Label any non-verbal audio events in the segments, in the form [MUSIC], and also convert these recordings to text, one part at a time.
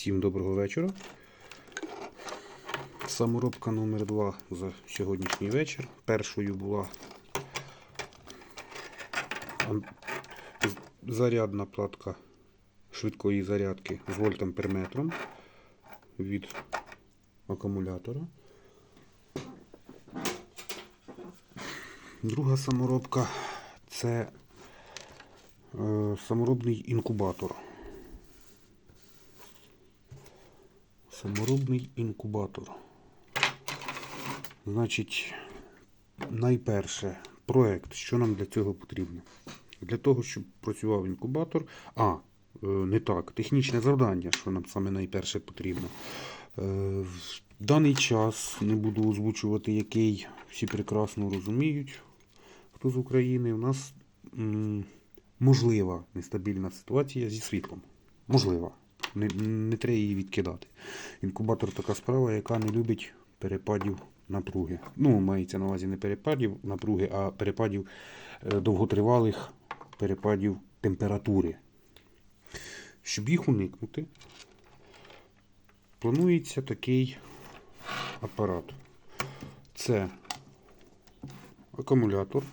Всім доброго вечора. Саморобка номер 2 за сьогоднішній вечір. Першою була зарядна платка швидкої зарядки з вольтамперметром від акумулятора. Друга саморобка це е, саморобний інкубатор. Саморобний інкубатор. Значить, найперше, проект, що нам для цього потрібно? Для того, щоб працював інкубатор. А, е, не так, технічне завдання, що нам саме найперше потрібно. Е, В даний час не буду озвучувати, який всі прекрасно розуміють, хто з України. У нас можлива нестабільна ситуація зі світлом. Можлива. Не, не треба її відкидати. Інкубатор така справа, яка не любить перепадів напруги. Ну, мається на увазі не перепадів напруги, а перепадів е, довготривалих перепадів температури. Щоб їх уникнути, планується такий апарат. Це акумулятор,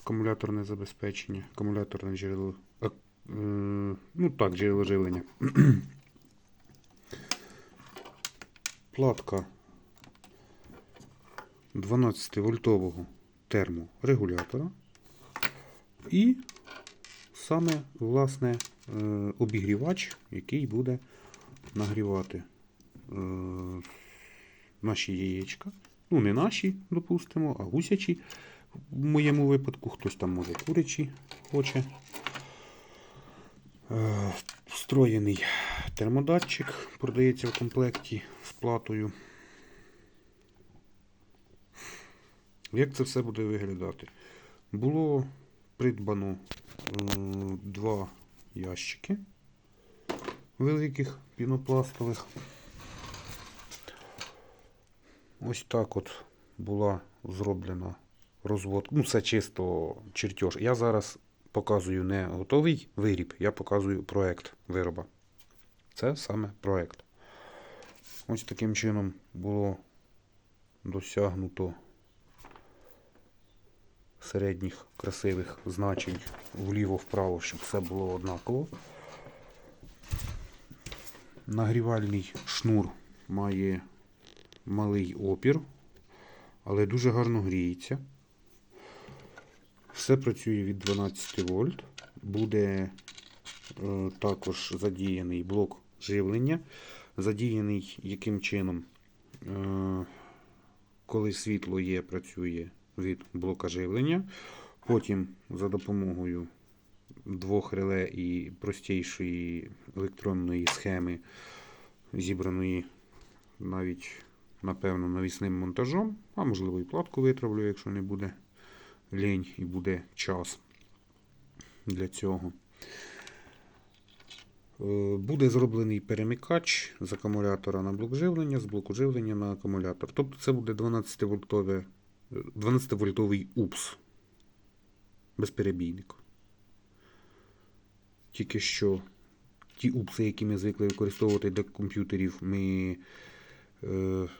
акумуляторне забезпечення, акумуляторне джерело. Ну так, джерело живлення. [CLEARS THROAT] Платка 12-вольтового терморегулятора. І саме власне е, обігрівач, який буде нагрівати е, наші яєчка. Ну, не наші, допустимо, а гусячі. В моєму випадку хтось там може курячі хоче. Е, Встроєний термодатчик продається в комплекті з платою. Як це все буде виглядати? Було придбано е, два ящики великих пінопластових. Ось так от була зроблена розводка. Ну, це чисто чертеж. Я зараз показую не готовий виріб, я показую проект вироба. Це саме проект. Ось таким чином було досягнуто середніх красивих значень вліво-вправо, щоб все було однаково. Нагрівальний шнур має малий опір, але дуже гарно гріється. Все працює від 12 вольт. Буде е, також задіяний блок живлення. Задіяний яким чином, е, коли світло є, працює від блока живлення. Потім за допомогою двох реле і простішої електронної схеми, зібраної навіть, напевно, навісним монтажом, а можливо і платку витравлю, якщо не буде лінь і буде час для цього. Е, Буде зроблений перемикач з акумулятора на блок живлення, з блоку живлення на акумулятор. Тобто це буде 12-вольтове 12-вольтовий УПС. Безперебійник. Тільки що ті упси, які ми звикли використовувати для комп'ютерів, ми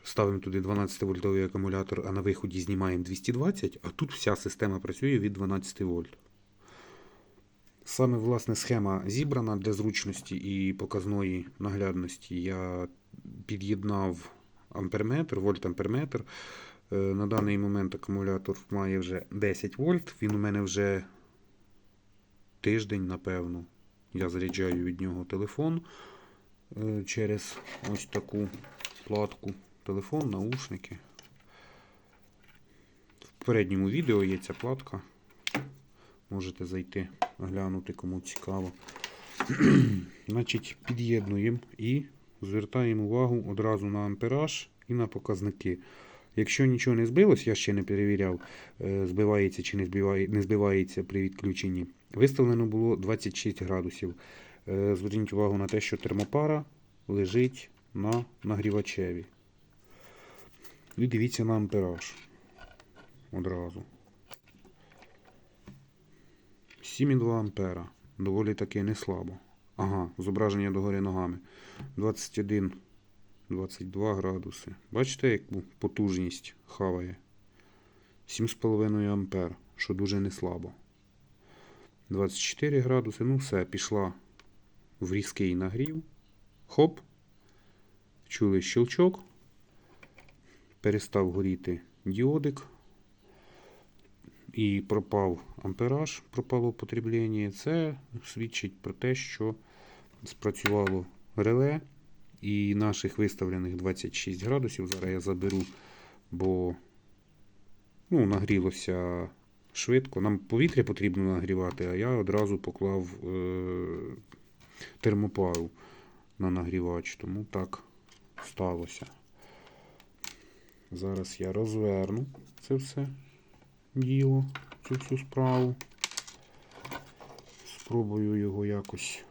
ставимо туди 12-вольтовий акумулятор, а на виході знімаємо 220, а тут вся система працює від 12 вольт. Саме власне схема зібрана для зручності і показної наглядності. Я під'єднав амперметр, вольт-амперметр. Е, На даний момент акумулятор має вже 10 вольт. Він у мене вже тиждень, напевно. Я заряджаю від нього телефон е, через ось таку платку. Телефон, наушники. В попередньому відео є ця платка. Можете зайти, глянути, кому цікаво. [CLEARS THROAT] Значить, під'єднуємо і звертаємо увагу одразу на ампераж і на показники. Якщо нічого не збилось, я ще не перевіряв, е, збивається чи не збиває, не збивається при відключенні. Виставлено було 26 градусів. Е, Зверніть увагу на те, що термопара лежить на нагрівачеві. І дивіться на ампераж одразу. 7,2 ампера. Доволі таки не слабо. Ага, зображення догори ногами. 21, 22 градуси. Бачите, яку потужність хаває? 7,5 ампер, що дуже не слабо. 24 градуси. Ну все, пішла в різкий нагрів. Хоп. Чули щелчок. Перестав горіти діодик. І пропав ампераж, пропало потреблення. Це свідчить про те, що спрацювало реле і наших виставлених 26 градусів. Зараз я заберу, бо ну, нагрілося швидко. Нам повітря потрібно нагрівати, а я одразу поклав е- термопару на нагрівач, тому так сталося. Зараз я розверну це все діло, цю всю справу. Спробую його якось.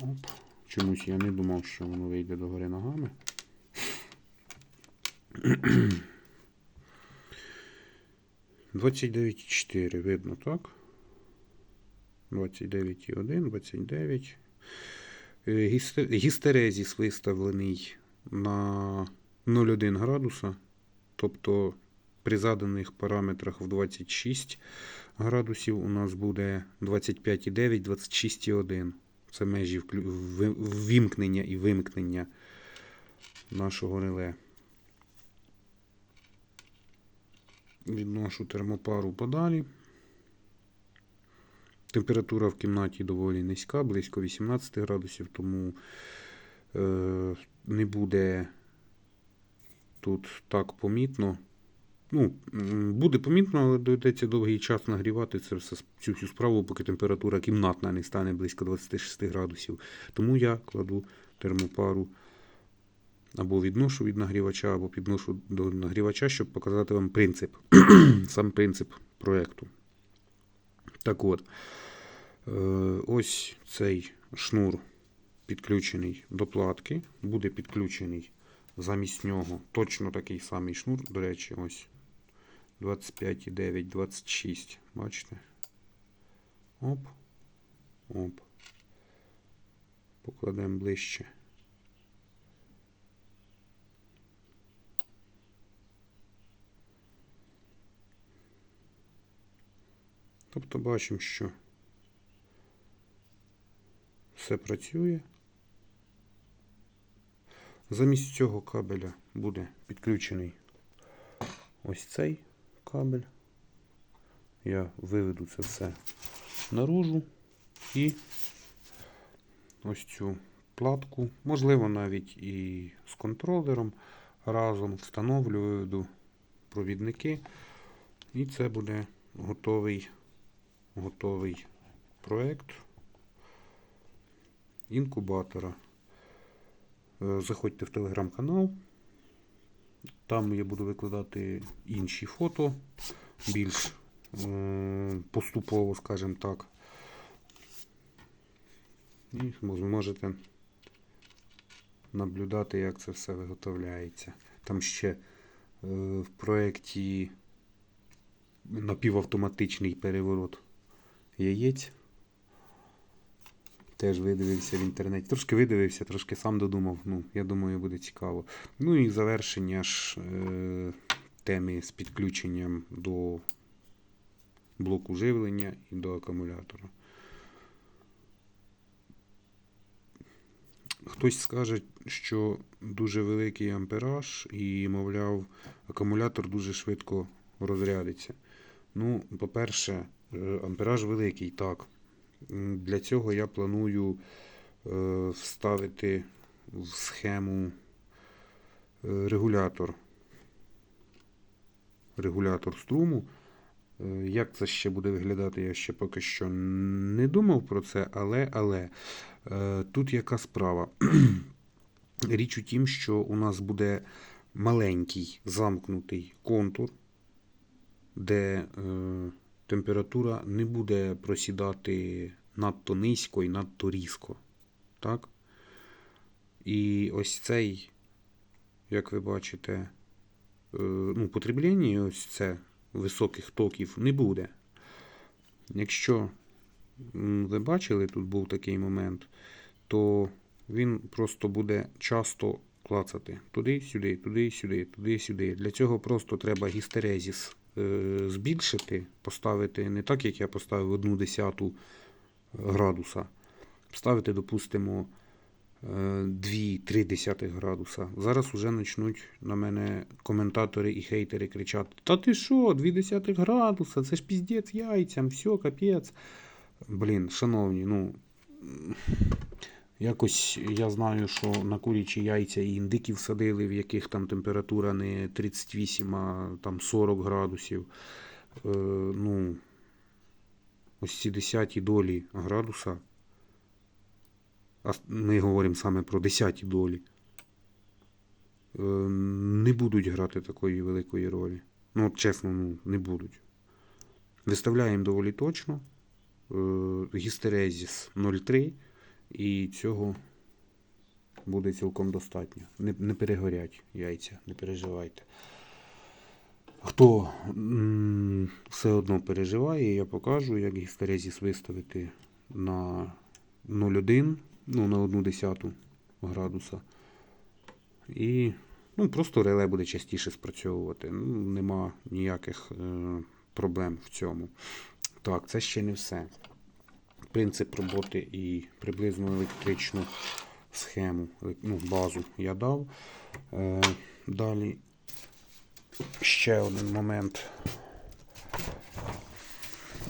Оп. Чомусь я не думав, що воно вийде догори ногами. Двадцять дев'ять чотири, видно, так? 29,1, 29. Е, гісте- Гістерезіс виставлений на 0,1 градуса. Тобто при заданих параметрах в 26 градусів у нас буде 25,9, 26,1. Це межі ввімкнення і вимкнення нашого реле. Відношу термопару подалі. Температура в кімнаті доволі низька, близько 18 градусів, тому е, не буде тут так помітно. Ну, буде помітно, але доведеться довгий час нагрівати це все, цю всю справу, поки температура кімнатна не стане близько 26 градусів. Тому я кладу термопару або відношу від нагрівача, або підношу до нагрівача, щоб показати вам принцип, [CLEARS THROAT] сам принцип проєкту. Так от, е, ось цей шнур підключений до платки, буде підключений замість нього точно такий самий шнур, до речі, ось 25,9, 26. Бачите? Оп. Оп. Покладемо ближче. Тобто бачимо, що все працює. Замість цього кабеля буде підключений ось цей кабель. Я виведу це все наружу і ось цю платку, можливо, навіть і з контролером разом встановлю, виведу провідники, і це буде готовий, готовий проект інкубатора. Е, Заходьте в телеграм-канал. Там я буду викладати інші фото, більш е, поступово, скажімо так. І ви можете наблюдати, як це все виготовляється. Там ще е, в проєкті напівавтоматичний переворот яєць. Теж видивився в інтернеті. Трошки видивився, трошки сам додумав. Ну, я думаю, буде цікаво. Ну і завершення ж е, теми з підключенням до блоку живлення і до акумулятора. Хтось скаже, що дуже великий ампераж і, мовляв, акумулятор дуже швидко розрядиться. Ну, по-перше, ампераж великий, так. Для цього я планую е, вставити в схему е, регулятор. Регулятор струму. Е, Як це ще буде виглядати, я ще поки що не думав про це, але, але е, тут яка справа. [CLEARS THROAT] Річ у тім, що у нас буде маленький замкнутий контур, де е, температура не буде просідати надто низько і надто різко. Так? І ось цей, як ви бачите, е, ну, потреблення ось це високих токів не буде. Якщо ви бачили, тут був такий момент, то він просто буде часто клацати туди-сюди, туди-сюди, туди-сюди. Для цього просто треба гістерезіс збільшити, поставити не так, як я поставив одну десяту градуса. Ставити, допустимо, 2-3 десятих градуса. Зараз вже почнуть на мене коментатори і хейтери кричати: Та ти що, 2 десятих градуса, це ж піздець яйцям, все, капець. Блін, шановні, ну. Якось я знаю, що на курячі яйця і індиків садили, в яких там температура не 38, а там 40 градусів. Е, ну, ось ці десяті долі градуса. А ми говоримо саме про десяті долі. Е, не будуть грати такої великої ролі. Ну, чесно, ну, не будуть. Виставляємо доволі точно. Е, гістерезіс 0,3. І цього буде цілком достатньо. Не, не перегорять яйця, не переживайте. Хто все одно переживає, я покажу, як гістерезіс виставити на 0,1, ну, на 1 десяту градуса. І ну, просто реле буде частіше спрацьовувати. Ну, нема ніяких е, проблем в цьому. Так, це ще не все принцип роботи і приблизно електричну схему, ну, базу я дав. Е, далі ще один момент.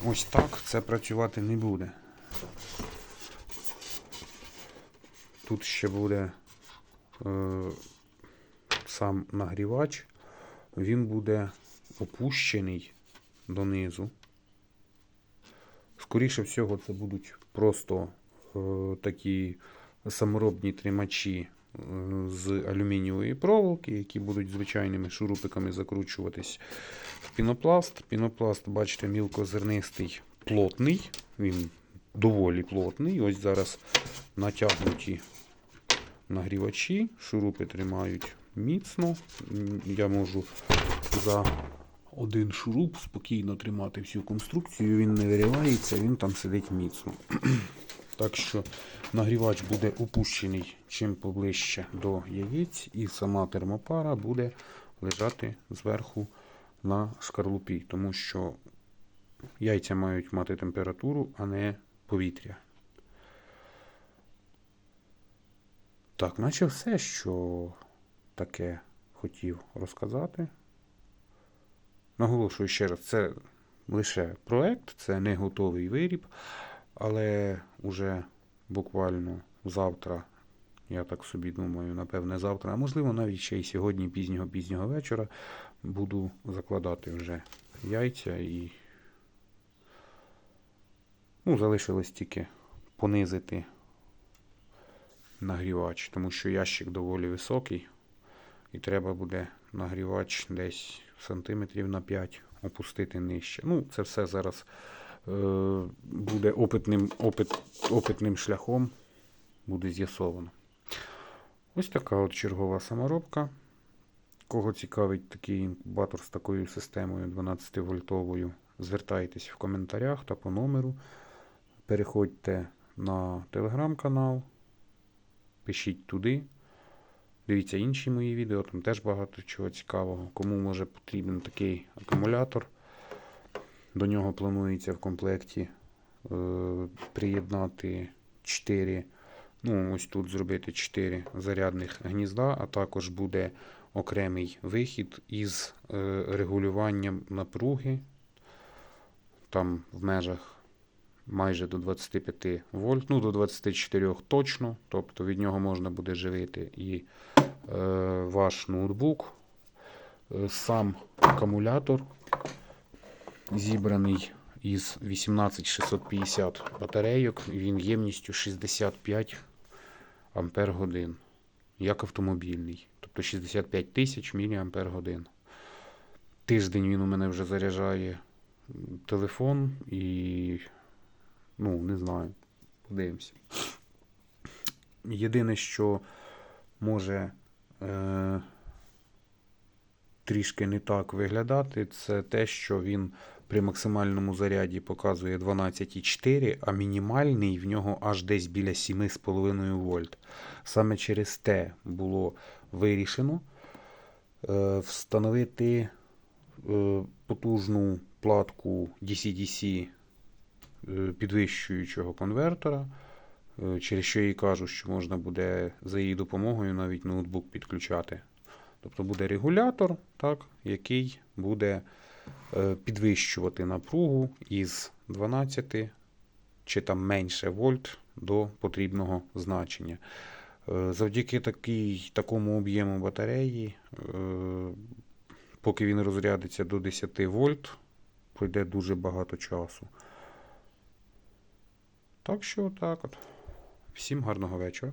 Ось так це працювати не буде. Тут ще буде е, сам нагрівач, він буде опущений донизу. Скоріше всього, це будуть просто е, такі саморобні тримачі е, з алюмінієвої проволоки, які будуть звичайними шурупиками закручуватись в пінопласт. Пінопласт, бачите, мілкозернистий, плотний, він доволі плотний. Ось зараз натягнуті нагрівачі, шурупи тримають міцно. Я можу за один шуруп спокійно тримати всю конструкцію, він не виривається, він там сидить міцно. [CLEARS THROAT] Так що нагрівач буде опущений чим поближче до яєць, і сама термопара буде лежати зверху на шкарлупі, тому що яйця мають мати температуру, а не повітря. Так, наче все, що таке хотів розказати. Наголошую ще раз, це лише проект, це не готовий виріб, але уже буквально завтра, я так собі думаю, напевне, завтра, а можливо навіть ще й сьогодні, пізнього пізнього вечора, буду закладати вже яйця і ну, залишилось тільки понизити нагрівач, тому що ящик доволі високий. І треба буде нагрівач десь сантиметрів на 5 опустити нижче. Ну, це все зараз е, буде опитним, опит, опитним шляхом, буде з'ясовано. Ось така от чергова саморобка. Кого цікавить такий інкубатор з такою системою 12-вольтовою, звертайтесь в коментарях та по номеру. Переходьте на телеграм-канал, пишіть туди. Дивіться інші мої відео, там теж багато чого цікавого. Кому може потрібен такий акумулятор. До нього планується в комплекті е, приєднати 4, ну ось тут зробити 4 зарядних гнізда, а також буде окремий вихід із е, регулюванням напруги. Там в межах майже до 25 вольт, ну до 24 точно. Тобто від нього можна буде живити і е, ваш ноутбук. Е, Сам акумулятор зібраний із 18650 батарейок. Він ємністю 65 ампер годин. Як автомобільний. Тобто 65 тисяч міліампер годин. Тиждень він у мене вже заряджає телефон і ну, не знаю. Подивимося. Єдине, що може е, трішки не так виглядати, це те, що він при максимальному заряді показує 12,4, а мінімальний в нього аж десь біля 7,5 вольт. Саме через те було вирішено е, встановити е, потужну платку DC-DC підвищуючого конвертора, е, через що я і кажу, що можна буде за її допомогою навіть ноутбук підключати. Тобто буде регулятор, так, який буде е, підвищувати напругу із 12 чи там менше вольт до потрібного значення. Е, Завдяки такій, такому об'єму батареї, е, поки він розрядиться до 10 вольт, пройде дуже багато часу. Так що так от. Всім гарного вечора.